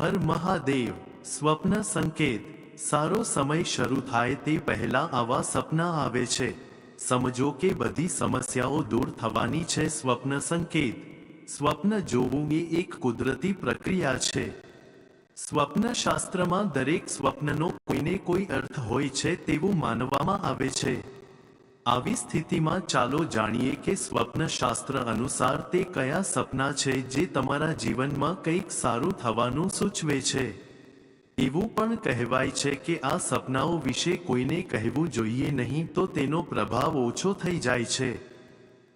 હર મહાદેવ, સ્વપ્ન સંકેત. સારો સમય શરૂ થાય તે પહેલા આવા સપના આવે છે. સમજો કે બધી સમસ્યાઓ દૂર થવાની છે. સ્વપ્ન સંકેત. સ્વપ્ન જોવું એ એક કુદરતી પ્રક્રિયા છે. સ્વપ્ન શાસ્ત્રમાં દરેક સ્વપ્નનો કોઈને કોઈ અર્થ હોય છે તેવું માનવામાં આવે છે. આવી સ્થિતિમાં ચાલો જાણીએ કે સ્વપ્ન શાસ્ત્ર અનુસાર તે કયા સપના છે જે તમારા જીવનમાં કંઈક સારું થવાનું સૂચવે છે. એવું પણ કહેવાય છે કે આ સપનાઓ વિશે કોઈને કહેવું જોઈએ નહીં તો તેનો પ્રભાવ ઓછો થઈ જાય છે.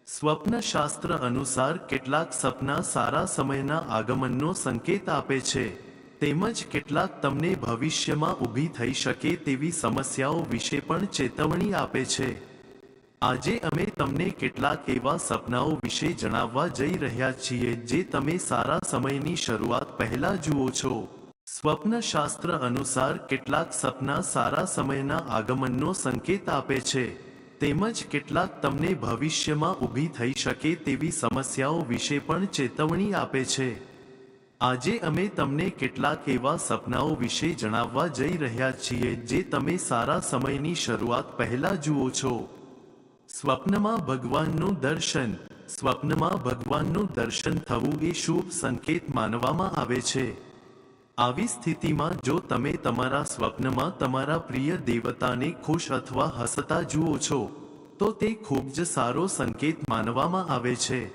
સ્વપ્ન શાસ્ત્ર અનુસાર કેટલાક સપના સારા સમયના આગમનનો સંકેત આપે છે. તેમજ કેટલાક તમને ભવિષ્યમાં ઊભી થઈ શકે તેવી સમસ્યાઓ વિશે પણ ચેતવણી આપે છે. આજે અમે તમને કેટલાક એવા સપનાઓ વિશે જણાવવા જઈ રહ્યા છીએ જે તમે સારા સમયની શરૂઆત પહેલા જુઓ છો. સ્વપ્ન શાસ્ત્ર અનુસાર કેટલાક સપના સારા સમયના આગમનનો સંકેત આપે છે. તેમજ કેટલાક તમને ભવિષ્યમાં ઊભી થઈ શકે તેવી સમસ્યાઓ વિશે પણ ચેતવણી આપે છે. આજે અમે તમને કેટલાક એવા સપનાઓ વિશે જણાવવા જઈ રહ્યા છીએ જે તમે સારા સમયની શરૂઆત પહેલા જુઓ છો. સ્વપ્નમાં ભગવાનનું દર્શન. સ્વપ્નમાં ભગવાનનું દર્શન થવું એ શુભ સંકેત માનવામાં આવે છે. આવી સ્થિતિમાં જો તમે તમારા સ્વપ્નમાં તમારા પ્રિય દેવતાને ખુશ અથવા હસતા જુઓ છો, તો તે ખૂબ જ સારો સંકેત માનવામાં આવે છે.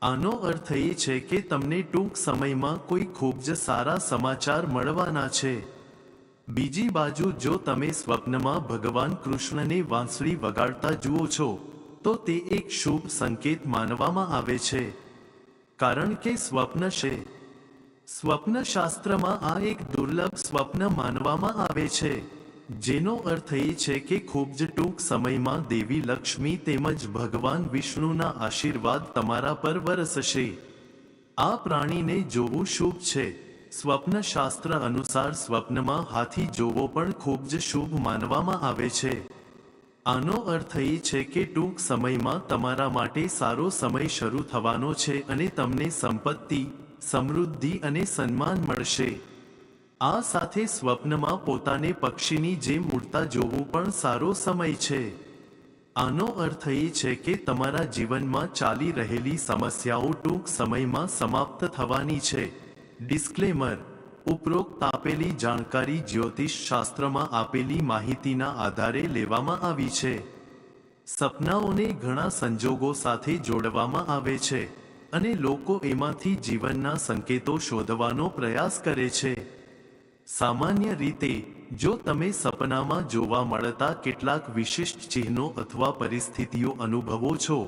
આનો અર્થ એ છે કે તમને ટૂંક સમયમાં કોઈ ખૂબ જ સારા સમાચાર મળવાના છે. બીજી બાજુ જો તમે સ્વપ્નમાં ભગવાન કૃષ્ણને વાંસળી વગાડતા જુઓ છો, તો તે એક શુભ સંકેત માનવામાં આવે છે. કારણ કે સ્વપ્ન છે. સ્વપ્ન શાસ્ત્રમાં આ એક દુર્લભ સ્વપ્ન માનવામાં આવે છે. જેનો અર્થ એ છે કે ખૂબ જ ટૂંક સમયમાં દેવી લક્ષ્મી તેમજ ભગવાન વિષ્ણુના આશીર્વાદ તમારા પર વરસશે. આ પ્રાણીને જોવું શુભ છે. સ્વપ્ન શાસ્ત્ર અનુસાર સ્વપ્નમાં હાથી જોવો પણ ખૂબ જ શુભ માનવામાં આવે છે. આનો અર્થ એ છે કે ટૂંક સમયમાં તમારા માટે સારો સમય શરૂ થવાનો છે અને તમને સંપત્તિ, સમૃદ્ધિ અને સન્માન મળશે. આ સાથે સ્વપ્નમાં પોતાને પક્ષીની જેમ ઉડતા જોવું પણ સારો સમય છે. આનો અર્થ એ છે કે તમારા જીવનમાં ચાલી રહેલી સમસ્યાઓ ટૂંક સમયમાં સમાપ્ત થવાની છે. ડિસ્ક્લેમર ઉપરોક્ત આપેલી જાણકારી જ્યોતિષ શાસ્ત્રમાં આપેલી માહિતીના આધારે લેવામાં આવી છે. સપનાઓને ઘણા સંજોગો સાથે જોડવામાં આવે છે અને લોકો એમાંથી જીવનના સંકેતો શોધવાનો પ્રયાસ કરે છે. સામાન્ય રીતે, જો તમે સપનામાં જોવા મળતા કેટલાક વિશિષ્ટ ચિહ્નો અથવા પરિસ્થિતિઓ અનુભવો છો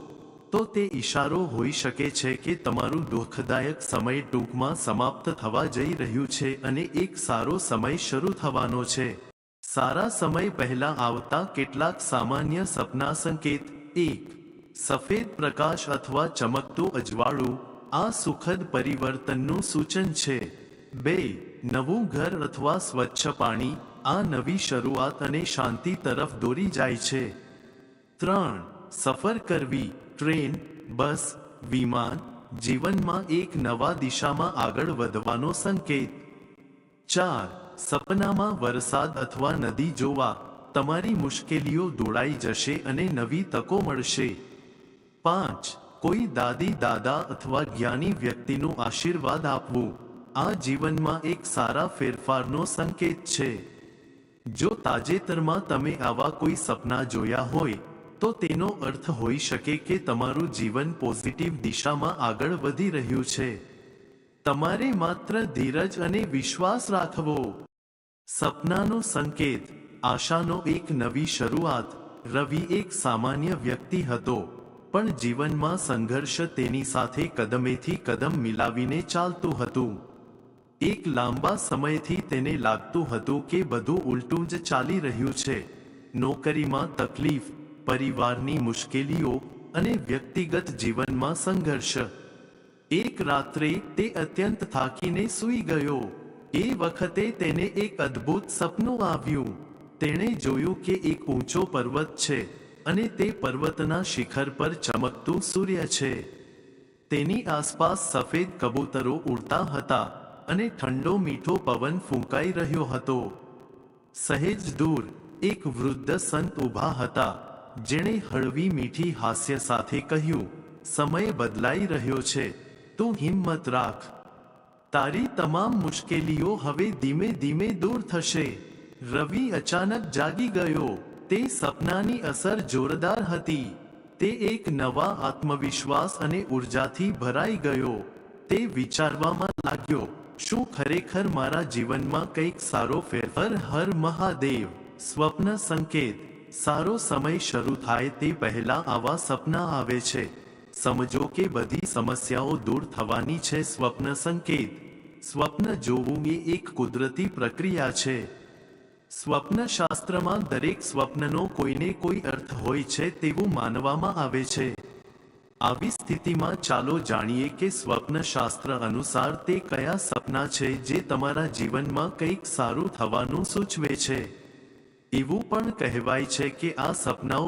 તો તે ઇશારો હોઈ શકે છે કે તમારું દુઃખદાયક સમય ટૂંકમાં સમાપ્ત થવા જઈ રહ્યું છે અને એક સારો સમય શરૂ થવાનો છે. સારા સમય પહેલા આવતા કેટલાક સામાન્ય સપના સંકેત. એક, સફેદ પ્રકાશ અથવા ચમકતું અજવાળું. આ સુખદ પરિવર્તનનું સૂચન છે. બે, નવું ઘર અથવા સ્વચ્છ પાણી. આ નવી શરૂઆત અને શાંતિ તરફ દોરી જાય છે. ત્રણ, સફર કરવી. ટ્રેન, બસ, વિમાન, જીવનમાં એક નવા દિશામાં આગળ વધવાનો સંકેત. ચાર, સપનામાં વરસાદ અથવા નદી જોવા. તમારી મુશ્કેલીઓ દોડાઈ જશે અને નવી તકો મળશે. પાંચ, કોઈ દાદી, દાદા અથવા જ્ઞાની વ્યક્તિનું આશીર્વાદ આપવું. આ જીવનમાં એક સારા ફેરફારનો સંકેત છે. જો તાજેતરમાં તમે આવા કોઈ સપના જોયા હોય તો તેનો અર્થ હોઈ શકે કે તમારું જીવન પોઝિટિવ દિશામાં આગળ વધી રહ્યું છે. તમારે માત્ર ધીરજ અને વિશ્વાસ રાખવો. સપનાનો સંકેત, આશાનો એક નવી શરૂઆત, રવિ એક સામાન્ય વ્યક્તિ હતો, પણ જીવનમાં સંઘર્ષ તેની સાથે કદમેથી કદમ મિલાવીને ચાલતું હતું. એક લાંબા સમયથી તેને લાગતું હતું કે બધું ઉલટું જ ચાલી રહ્યું છે. નોકરીમાં તકલીફ પરિવારની મુશ્કેલીઓ અને વ્યક્તિગત જીવનમાં સંઘર્ષ. એક રાત્રે તે અત્યંત થાકીને સૂઈ ગયો. એ વખતે તેને એક અદ્ભુત સપનું આવ્યું. તેણે જોયું કે એક ઊંચો પર્વત છે અને તે પર્વતના શિખર પર ચમકતું સૂર્ય છે. તેની આસપાસ સફેદ કબૂતરો ઉડતા હતા અને ઠંડો મીઠો પવન ફૂંકાઈ રહ્યો હતો. સહેજ દૂર એક વૃદ્ધ સંત ઊભા હતા. જેણે હળવી મીઠી હાસ્ય સાથે કહ્યું, સમય બદલાઈ રહ્યો છે, તું હિંમત રાખ. તારી તમામ મુશ્કેલીઓ હવે ધીમે ધીમે દૂર થશે. રવિ અચાનક જાગી ગયો. તે સપનાની અસર જોરદાર હતી. તે એક નવા આત્મવિશ્વાસ અને ઉર્જાથી ભરાઈ ગયો. તે વિચારવામાં લાગ્યો, શું ખરેખર મારા જીવનમાં કંઈક સારો ફેરફાર? હર મહાદેવ. સ્વપ્ન સંકેત. સારો સમય શરૂ થાય તે પહેલા આવા સપના આવે છે. સમજો કે બધી સમસ્યાઓ દૂર થવાની છે સ્વપ્ન સંકેત. સ્વપ્ન જોવું એ એક કુદરતી પ્રક્રિયા છે. સ્વપ્ન શાસ્ત્રમાં દરેક સ્વપ્નનો કોઈને કોઈ અર્થ હોય છે તેવું માનવામાં આવે છે. આવી સ્થિતિમાં ચાલો જાણીએ કે સ્વપ્ન શાસ્ત્ર અનુસાર તે કયા સપના છે જે તમારા જીવનમાં કંઈક સારું થવાનું સૂચવે છે. એવું પણ કહેવાય છે કે આ સપનાઓ